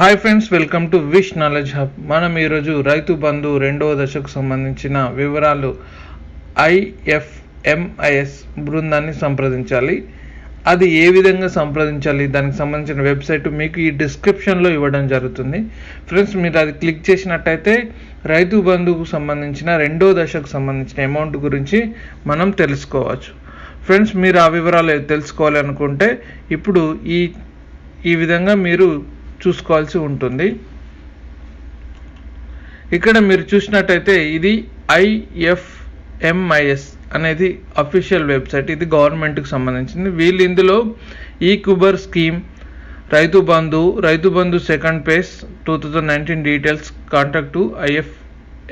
Hi friends welcome to wish knowledge hub మనం ఈరోజు రైతు బంధు రెండవ దశకు సంబంధించిన వివరాలు ఐఎఫ్ఎంఐఎస్ బృందాన్ని సంప్రదించాలి. అది ఏ విధంగా సంప్రదించాలి? దానికి సంబంధించిన వెబ్సైట్ మీకు ఈ డిస్క్రిప్షన్లో ఇవ్వడం జరుగుతుంది. ఫ్రెండ్స్ మీరు అది క్లిక్ చేసినట్టయితే రైతు బంధువుకు సంబంధించిన రెండో దశకు సంబంధించిన అమౌంట్ గురించి మనం తెలుసుకోవచ్చు. ఫ్రెండ్స్ మీరు ఆ వివరాలు తెలుసుకోవాలనుకుంటే ఇప్పుడు ఈ ఈ విధంగా మీరు చూసుకోవాల్సి ఉంటుంది. ఇక్కడ మీరు చూసినట్టయితే ఇది ఐఎఫ్ఎంఐఎస్ అనేది అఫీషియల్ వెబ్సైట్ ఇది గవర్నమెంట్కి సంబంధించింది. వీళ్ళు ఇందులో ఈ కుబర్ scheme Rythu Bandhu Rythu Bandhu second phase two thousand nineteen details contact to IF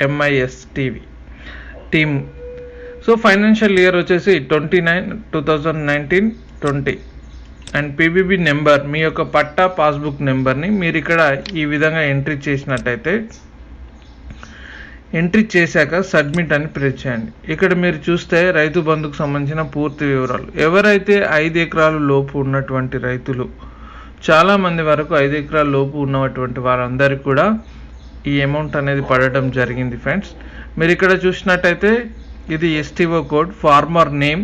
MIS TV team. So financial year వచ్చేసి twenty nine two thousand nineteen twenty and PBB number మీ యొక్క patta passbook నెంబర్ని మీరు ఇక్కడ ఈ విధంగా ఎంట్రీ చేసినట్టయితే entry చేశాక submit అని ప్రెస్ చేయండి. ఇక్కడ మీరు చూస్తే రైతు బంధుకు సంబంధించిన పూర్తి వివరాలు. ఎవరైతే ఐదు ఎకరాలు లోపు ఉన్నటువంటి రైతులు చాలామంది వరకు ఐదు ఎకరాల లోపు ఉన్నటువంటి వారందరికీ కూడా ఈ అమౌంట్ అనేది పడటం జరిగింది ఫ్రెండ్స్ మీరు ఇక్కడ చూసినట్టయితే ఇది STO code farmer name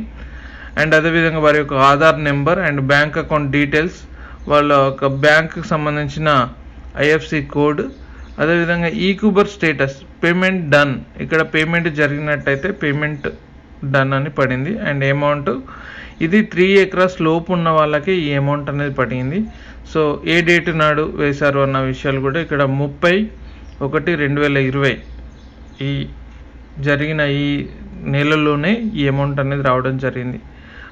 and అదేవిధంగా వారి యొక్క Aadhaar number and bank account details వాళ్ళ యొక్క బ్యాంక్కి సంబంధించిన ఐఎఫ్సి కోడ్ అదేవిధంగా ఈక్యూబర్ స్టేటస్ పేమెంట్ డన్. ఇక్కడ పేమెంట్ జరిగినట్టయితే పేమెంట్ డన్ అని పడింది. అండ్ అమౌంట్ ఇది త్రీ ఎకరాస్ లోపు ఉన్న వాళ్ళకి ఈ అమౌంట్ అనేది పడింది. సో ఏ డేట్ నాడు వేశారు అన్న విషయాలు కూడా ఇక్కడ ముప్పై ఒకటి రెండు వేల ఇరవై ఈ జరిగిన ఈ నెలలోనే ఈ అమౌంట్ అనేది రావడం జరిగింది.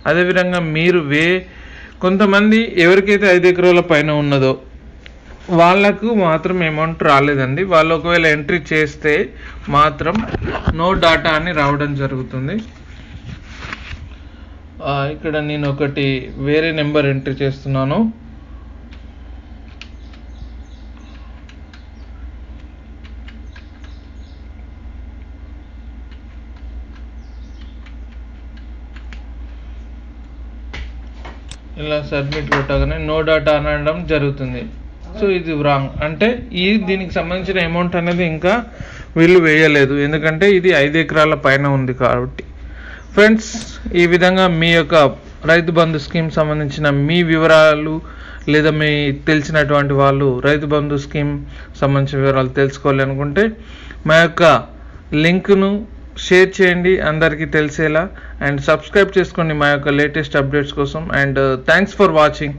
అదేవిధంగా మీరు వే కొంతమంది ఎవరికైతే ఐదు ఎకరాల పైన ఉన్నదో వాళ్ళకు మాత్రం అమౌంట్ రాలేదండి. వాళ్ళు ఒకవేళ ఎంట్రీ చేస్తే మాత్రం నో డాటా అని రావడం జరుగుతుంది. ఇక్కడ నేను ఒకటి వేరే నెంబర్ ఎంట్రీ చేస్తున్నాను. ఇలా సబ్మిట్ కొట్టగానే నో డాటా అనడం జరుగుతుంది. సో ఇది రాంగ్ అంటే ఈ దీనికి సంబంధించిన అమౌంట్ అనేది ఇంకా వీళ్ళు వేయలేదు. ఎందుకంటే ఇది ఐదు ఎకరాల పైన ఉంది కాబట్టి. ఫ్రెండ్స్ ఈ విధంగా మీ యొక్క రైతు బంధు స్కీమ్ సంబంధించిన మీ వివరాలు లేదా మీ తెలిసినటువంటి వాళ్ళు రైతు బంధు స్కీమ్ సంబంధించిన వివరాలు తెలుసుకోవాలి అనుకుంటే మా యొక్క లింక్ను షేర్ చేయండి అందరికీ తెలిసేలా. అండ్ సబ్స్క్రైబ్ చేసుకోండి మా యొక్క లేటెస్ట్ అప్డేట్స్ కోసం. And thanks for watching